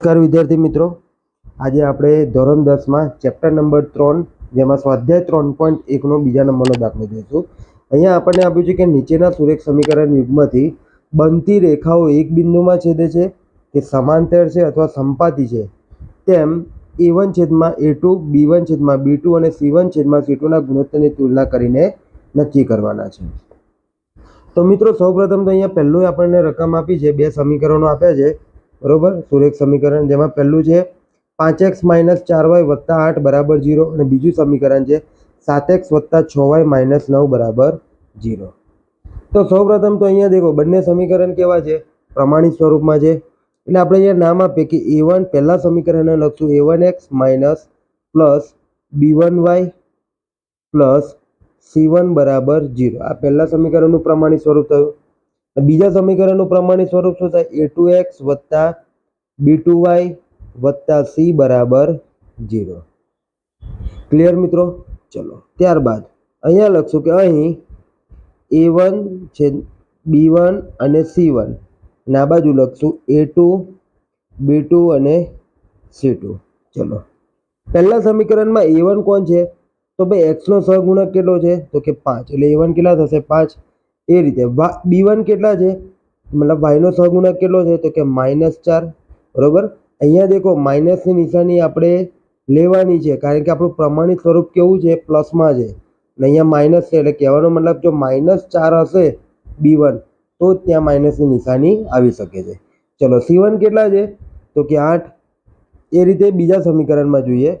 નમસ્કાર વિદ્યાર્થી મિત્રો. આજે આપણે ધોરણ દસમાં ચેપ્ટર નંબર ત્રણ, જેમાં સ્વાધ્યાય ત્રણ પોઈન્ટ એકનો બીજા નંબરનો દાખલો જોઈશું. અહીંયા આપણને આપ્યું છે કે નીચેના સુરેખ સમીકરણ યુગમાંથી બનતી રેખાઓ એક બિંદુમાં છેદે છે, કે સમાંતર છે અથવા સંપાતી છે. તેમ એ વન છેદમાં એ ટુ, બી વન છેદમાં બી અને સી છેદમાં સી ટુના ગુણોત્તરની તુલના કરીને નક્કી કરવાના છે. તો મિત્રો, સૌપ્રથમ તો અહીંયા પહેલું આપણને રકમ આપી છે. બે સમીકરણો આપ્યા છે. બરોબર? સુરેખ સમીકરણ જેમાં પહેલું છે પાંચ એક્સ માઇનસ ચાર વાય વત્તા આઠ બરાબર જીરો અને બીજું સમીકરણ છે સાત એક્સ વત્તા છ વાય માઇનસ નવ બરાબર જીરો. તો સૌપ્રથમ તો અહીંયા દેખો, બંને સમીકરણ કેવા છે? પ્રમાણિત સ્વરૂપમાં છે. એટલે આપણે અહીંયા નામ આપીએ કે એ વન પહેલા સમીકરણને લખશું A one X minus plus B one Y plus C one બરાબર જીરો. આ પહેલા સમીકરણનું પ્રમાણિત સ્વરૂપ થયું. બીજા સમીકરણનું પ્રમાણિત સ્વરૂપ શું થાય? એ ટુ એક્સ વત્તા બી ટુ વાય વત્તા સી બરાબર જીરો ક્લિયર મિત્રો? ચલો, ત્યારબાદ અહીંયા લખશું કે અહીં એ વન છે બી વન અને સી વન આ બાજુ લખશું એ ટુ બી ટુ અને સી ટુ ચલો, પહેલા સમીકરણમાં એ વન કોણ છે? તો ભાઈ એક્સનો સહગુણક કેટલો છે? તો કે પાંચ. એટલે એ વન કેટલા થશે? પાંચ. એ રીતે. બી વન કેટલા છે? મતલબ વાયનો સહગુણક કેટલો છે? તો કે માઇનસ ચાર. બરાબર? અહીંયા દેખો માઇનસની નિશાની આપણે લેવાની છે, કારણ કે આપણું પ્રમાણિત સ્વરૂપ કેવું છે? પ્લસમાં છે. અને અહીંયા માઇનસ છે, એટલે કહેવાનો મતલબ જો માઇનસ ચાર હશે બી વન, તો ત્યાં માઇનસની નિશાની આવી શકે છે. ચલો, સી વન કેટલા છે? તો કે આઠ. એ રીતે બીજા સમીકરણમાં જોઈએ.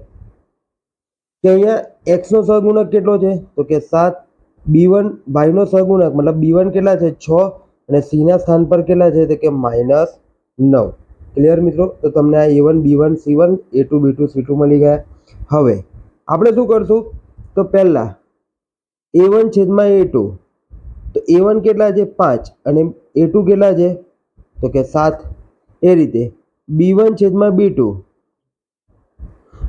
કે અહીંયા એક્સનો સહગુણક કેટલો છે? તો કે સાત. બી વન વાયનો સહગુણક મતલબ બી વન કેટલા છે? છ. અને સીના સ્થાન પર કેટલા છે? તો કે માઇનસ નવ. ક્લિયર મિત્રો? તો તમને આ A one, B one, C one, A two, B two, C two મળી ગયા. હવે, આપણે શું કરશું? તો પહેલાં, એ વન છેદમાં એ ટુ. તો એ વન કેટલા છે? પાંચ. અને એ ટુ કેટલા છે? તો કે સાત. એ રીતે, બી વન છેદમાં બી ટુ.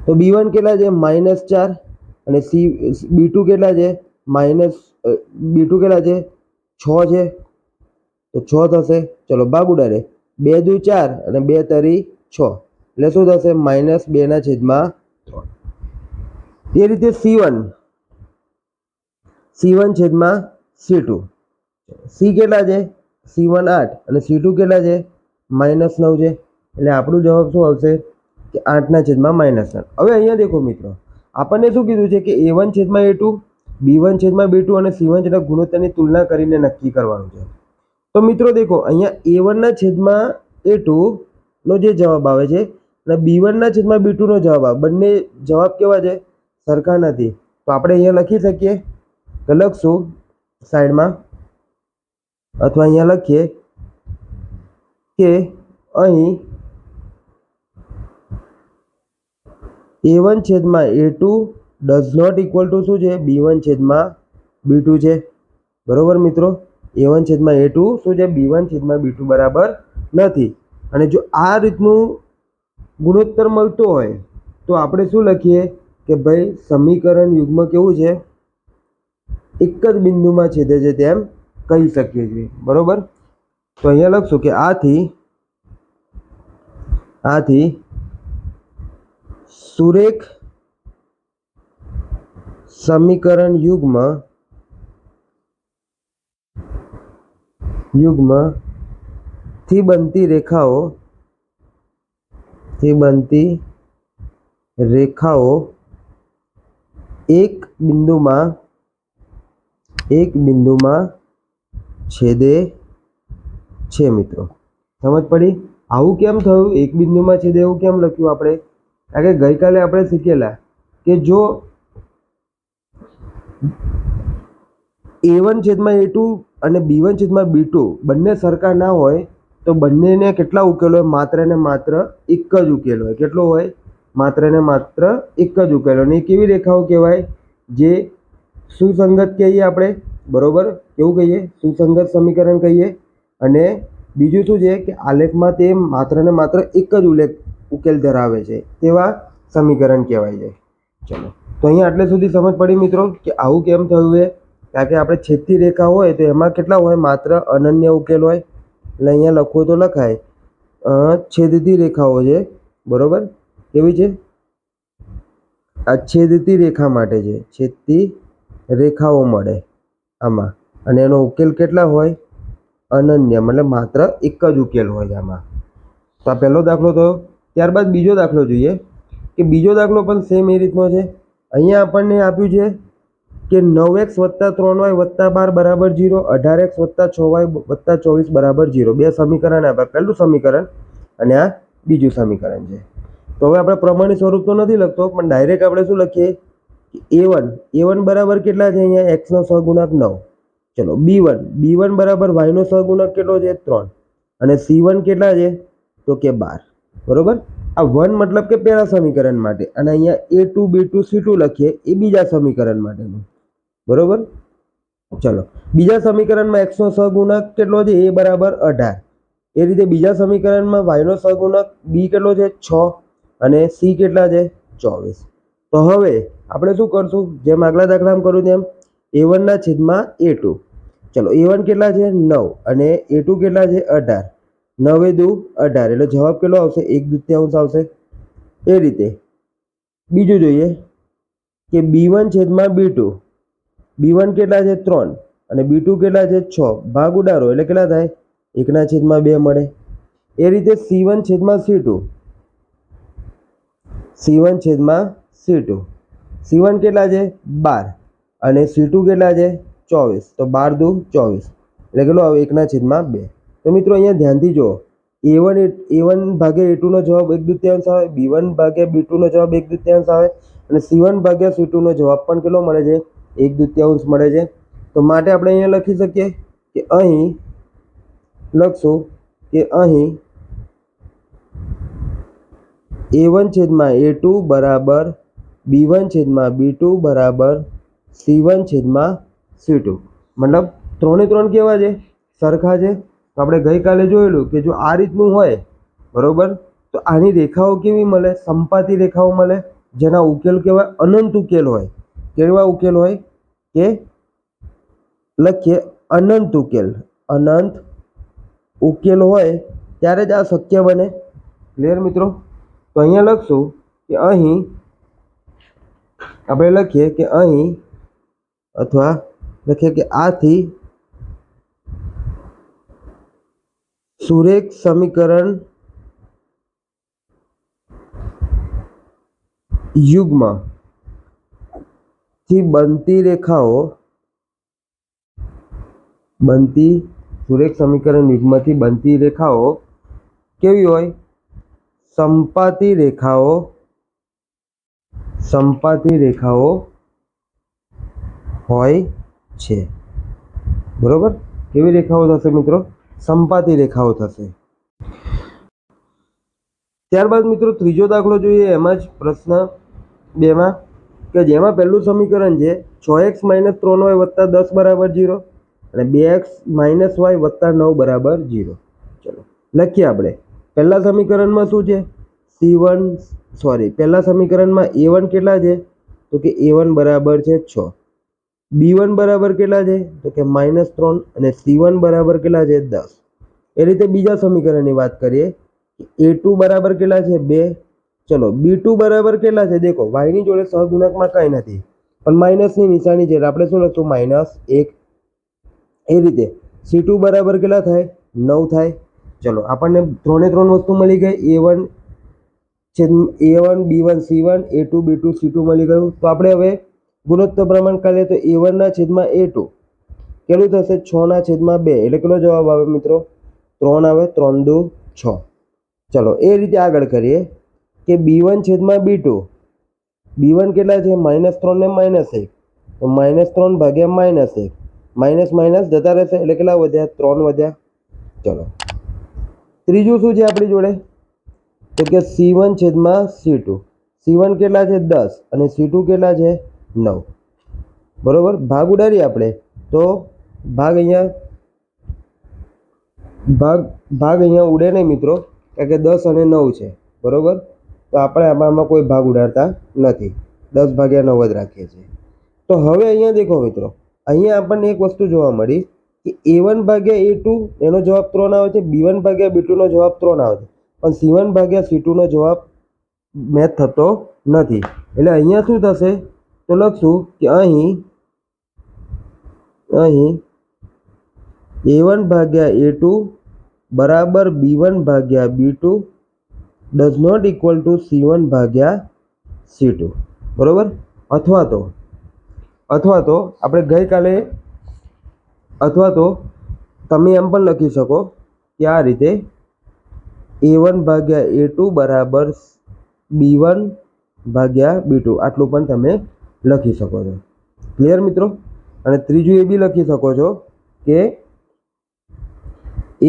તો બી વન કેટલા છે? માઇનસ ચાર. અને સી, બી ટુ કેટલા છે? માઇનસ બી ટુ કેટલા છે? છ છે. તો છ થશે. ચલો બાગુડારે બે દુ ચાર અને બે તરી છ. એટલે શું થશે? માઇનસ બેના છેદમાં ત્રણ. એ રીતે સી વન. સી વન છેદમાં સી ટુ. સી કેટલા છે? સી વન આઠ. અને સી ટુ કેટલા છે? માઇનસ નવ છે. એટલે આપણું જવાબ શું આવશે? કે આઠના છેદમાં માઇનસ નવ. હવે અહીંયા દેખો મિત્રો, આપણને શું કીધું છે કે એ વન છેદમાં એ ટુ બી વન છેદમાં બી ટુ અને સી વન છેદના ગુણોત્તરની તુલના કરીને નક્કી કરવાનું છે. તો મિત્રો દેખો, અહીંયા એ વનના છેદમાં એ ટુનો જે જવાબ આવે છે અને બી વનના છેદમાં બી ટુનો જવાબ આવે, બંને જવાબ કેવા છે? સરખા નથી. તો આપણે અહીંયા લખી શકીએ, તો લખશું સાઈડમાં, અથવા અહીંયા લખીએ કે અહીં એ વન છેદમાં A two does not equal to શું છે? બી વન છેદમાં બી ટુ છે. બરાબર મિત્રો? એ વન છેદમાં એ ટુ શું છે? બી વન છેદમાં બી ટુ બરાબર નથી. અને જો આ રીતનું ગુણોત્તર મળતો હોય, તો આપણે શું લખીએ? કે ભાઈ સમીકરણ યુગ્મ કેવું છે? એક જ બિંદુમાં છેદે છે તેમ કહી શકીએ છીએ. બરાબર? તો અહીંયા લખશું કે આથી આથી સુરેખ સમીકરણ યુગમાં યુગમાં થી બનતી રેખાઓ થી બનતી રેખાઓ એક બિંદુમાં એક બિંદુમાં છેદે છે મિત્રો. સમજ પડી? આવું કેમ થયું? એક બિંદુમાં છેદે એવું કેમ લખ્યું આપણે? કારણ કે ગઈકાલે આપણે શીખેલા કે જો એ વન છેદમાં એ ટુ અને બી વન છેદમાં બી ટુ બંને સરખા ના હોય, તો બંનેને કેટલા ઉકેલ હોય? માત્ર ને માત્ર એક જ ઉકેલ હોય. કેટલો હોય? માત્ર ને માત્ર એક જ ઉકેલ. હોય અને એ કેવી રેખાઓ કહેવાય? જે સુસંગત કહીએ આપણે, બરોબર? કેવું કહીએ? સુસંગત સમીકરણ કહીએ. અને બીજું શું છે કે આલેખમાં તે માત્ર ને માત્ર એક જ ઉલ્લેખ ઉકેલ ધરાવે છે. તેવા સમીકરણ કહેવાય છે. ચલો. તો અહીંયા આટલે સુધી સમજ પડી મિત્રો કે આવું કેમ થયું એ? કારણ કે આપણે છેદતી રેખા હોય તો એમાં કેટલા હોય? માત્ર અનન્ય ઉકેલ હોય. એટલે અહીંયા લખવું તો લખાય. છેદતી રેખાઓ છે. બરોબર? કેવી છે? આ છેદતી રેખા માટે છે. છેદતી રેખાઓ મળે આમાં. અને એનો ઉકેલ કેટલા હોય? અનન્ય, મતલબ માત્ર એક જ ઉકેલ હોય આમાં. તો આ પહેલો દાખલો થયો. ત્યારબાદ બીજો દાખલો જોઈએ કે બીજો દાખલો પણ સેમ એ રીતનો છે. અહીંયા આપણને આપ્યું છે કે નવ એક્સ વત્તા ત્રણ વાય વત્તા બાર બરાબર જીરો, અઢાર એક્સ વત્તા છ વાય વત્તા ચોવીસ બરાબર જીરો. બે સમીકરણ આપ્યા. પહેલું સમીકરણ અને આ બીજું સમીકરણ છે. તો હવે આપણે પ્રમાણિત સ્વરૂપ તો નથી લખતો, પણ ડાયરેક્ટ આપણે શું લખીએ? એ વન. એ વન બરાબર કેટલા છે અહીંયા? એક્સનો સહગુણક નવ. ચલો, બી વન. બી વન બરાબર વાયનો સહગુણક કેટલો છે? ત્રણ. અને સી વન કેટલા છે? તો કે બાર. બરોબર? આ વન મતલબ કે પહેલા સમીકરણ માટે અને અહીંયા A two B two C two લખીએ, એ બીજા સમીકરણ માટેનું. બરોબર? ચલો. બીજા સમીકરણમાં એક્સનો સહગુણક કેટલો છે? એ બરાબર અઢાર. એ રીતે બીજા સમીકરણમાં વાયનો સહગુણક બી કેટલો છે? છ. અને સી કેટલા છે? ચોવીસ. તો હવે આપણે શું કરશું? જેમ આગલા દાખલામાં કરું તેમ એ વનના છેદમાં એ ટુ ચલો એ વન કેટલા છે? નવ. અને એ ટુ કેટલા છે? અઢાર. નવે દુ અઢાર. એટલે જવાબ કેટલો આવશે? એક દૃત્યાંશ આવશે. એ રીતે. બીજું જોઈએ કે બી વન છેદમાં બી ટુ. બી વન કેટલા છે? ત્રણ. અને બી ટુ કેટલા છે? છ. ભાગ ઉડાડો. એટલે કેટલા થાય? એકના છેદમાં બે મળે. એ રીતે સી વન છેદમાં સી ટુ. સી વન છેદમાં સી ટુ. સી વન કેટલા છે? બાર. અને સી ટુ કેટલા છે? ચોવીસ. તો બાર દુ ચોવીસ. એટલે કેટલો આવે? એકના છેદમાં બે. તો મિત્રો અહીંયા ધ્યાનથી જુઓ. એ વન એ વન ભાગે એ ટુનો જવાબ એક દૃત્યાંશ આવે બી વન ભાગ્યા બી ટુનો જવાબ એક દૃત્યાંશ આવે, અને સી વન ભાગ્યા સી ટુનો જવાબ પણ કેટલો મળે છે? એક દૃત્યાંશ મળે છે. તો માટે આપણે અહીંયા લખી શકીએ કે અહીં લખશું કે અહીં એ વન છેદમાં એ ટુ બરાબર બી વન છેદમાં બી ટુ બરાબર સી વન છેદમાં સી ટુ મતલબ ત્રણે ત્રણ કેવા છે? સરખા છે? તો આપણે ગઈકાલે જોયેલું કે જો આ રીતનું હોય, બરાબર? તો આની રેખાઓ કેવી મળે? સંપાતી રેખાઓ મળે, જેના ઉકેલ કહેવાય અનંત ઉકેલ હોય. કેવા ઉકેલ હોય? કે લખીએ અનંત ઉકેલ. અનંત ઉકેલ હોય ત્યારે જ આ શક્ય બને. ક્લિયર મિત્રો? તો અહીંયા લખશું કે અહીં આપણે લખીએ કે અહીં અથવા લખીએ કે આથી સુરેખ સમીકરણ યુગમાં થી બનતી રેખાઓ બનતી સુરેખ સમીકરણ યુગમાંથી બનતી રેખાઓ કેવી હોય? સંપાતી રેખાઓ સંપાતી રેખાઓ હોય છે. બરોબર? કેવી રેખાઓ થશે મિત્રો? સંપાતી રેખાઓ થશે. ત્યારબાદ મિત્રો ત્રીજો દાખલો જોઈએ, એમાં જ પ્રશ્ન બેમાં કે જેમાં પહેલું સમીકરણ છે, છ એક્સ માઇનસ ત્રણ વાય વત્તા દસ બરાબર ઝીરો અને બે એક્સ માઇનસ વાય વત્તા નવ બરાબર ઝીરો ચલો, લખીએ આપણે. પહેલાં સમીકરણમાં શું છે? સી વન, સોરી, પહેલાં સમીકરણમાં એ વન કેટલા છે? તો કે એ વન બરાબર છે છ. બી વન બરાબર કેટલા છે? તો કે માઇનસ ત્રણ અને સી વન બરાબર કેટલા છે? દસ. એ રીતે બીજા સમીકરણની વાત કરીએ એ ટુ બરાબર કેટલા છે? બે. ચલો, બી ટુ બરાબર કેટલા છે? દેખો, વાયની જોડે સહગુણકમાં કાંઈ નથી. પણ માઇનસની નિશાની છે આપણે શું લખશું? માઇનસ એક. એ રીતે સી ટુ બરાબર કેટલા થાય? નવ થાય. ચલો, આપણને ત્રણે ત્રણ વસ્તુ મળી ગઈ. એ વન છે A one, B one, C one, A two, B two, C two મળી ગયું. તો આપણે હવે ગુણોત્તર પ્રમાણ કરીએ તો એ વનના છેદમાં એ ટુ કેટલું થશે? છના છેદમાં બે. એટલે કેટલો જવાબ આવે મિત્રો? ત્રણ આવે, ત્રણ દુ, છ. ચલો, એ રીતે આગળ કરીએ કે બી વન છેદમાં બી ટુ બી વન કેટલા છે? માઇનસ ત્રણ ને માઇનસ એક. તો માઇનસ ત્રણ ભાગ્યા માઇનસ એક. માઇનસ માઇનસ જતા રહેશે. એટલે કેટલા વધ્યા? ત્રણ વધ્યા. ચલો. ત્રીજું શું છે આપણી જોડે? તો કે સી વન છેદમાં સી ટુ સી વન કેટલા છે? દસ. અને સી ટુ કેટલા છે? નવ. બરોબર? ભાગ ઉડાડીએ આપણે. તો ભાગ અહીંયા ભાગ ભાગ અહીંયા ઉડે નહીં મિત્રો, કારણ કે દસ અને નવ છે. બરોબર? તો આપણે આમાં કોઈ ભાગ ઉડાડતા નથી. દસ ભાગ્યા નવ જ રાખીએ છીએ. તો હવે અહીંયા દેખો મિત્રો, અહીંયા આપણને એક વસ્તુ જોવા મળી કે એ વન ભાગ્યા એ ટુ એનો જવાબ ત્રણ આવે છે બી વન ભાગ્યા બી ટુનો જવાબ ત્રણ આવે છે. પણ સી વન ભાગ્યા સી ટુનો જવાબ મેચ થતો નથી. એટલે અહીંયા શું થશે? તો લખશું કે અહીં અહીં એ વન ભાગ્યા એ ટુ બરાબર બી વન ભાગ્યા B two does not equal to C one ભાગ્યા સી ટુ બરાબર અથવા તો અથવા તો આપણે ગઈકાલે, અથવા તો તમે એમ પણ લખી શકો કે આ રીતે એ વન ભાગ્યા એ ટુ બરાબર બી વન ભાગ્યા બી ટુ આટલું પણ તમે લખી શકો છો. ક્લિયર મિત્રો? અને ત્રીજું એ બી લખી શકો છો કે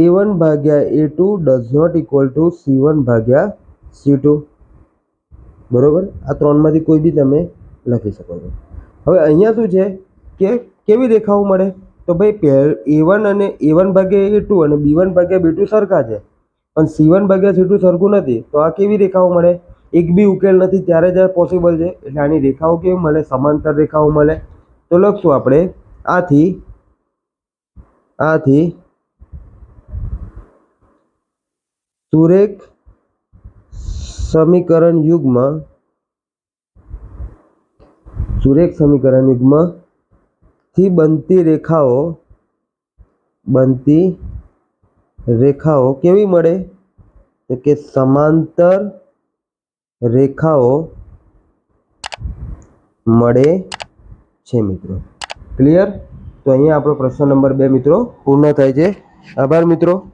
એ વન ભાગ્યા A two does not equal to C one ભાગ્યા સી ટુ બરાબર? આ ત્રણમાંથી કોઈ બી તમે લખી શકો છો. હવે અહીંયા શું છે કે કેવી રેખાઓ મળે? તો ભાઈ પહેલ એ વન અને એ વન ભાગ્યા એ ટુ અને બી વન ભાગ્યા બી ટુ સરખા છે. પણ સી વન ભાગ્યા સી ટુ સરખું નથી. તો આ કેવી રેખાઓ મળે? એક બી ઉકેલ નથી, ત્યારે જ પોસિબલ છે. એટલે આની રેખાઓ કેવી મળે, સમાંતર રેખાઓ મળે. તો લખશું આપણે, આથી આથી, સુરેખ સમીકરણ યુગમાં, સુરેખ સમીકરણ યુગમાં થી બનતી રેખાઓ બનતી રેખાઓ કેવી મળે? કે સમાંતર રેખાઓ મળે છે મિત્રો. ક્લિયર તો અહીંયા આપણો પ્રશ્ન નંબર બે મિત્રો પૂર્ણ થાય છે. આભાર મિત્રો.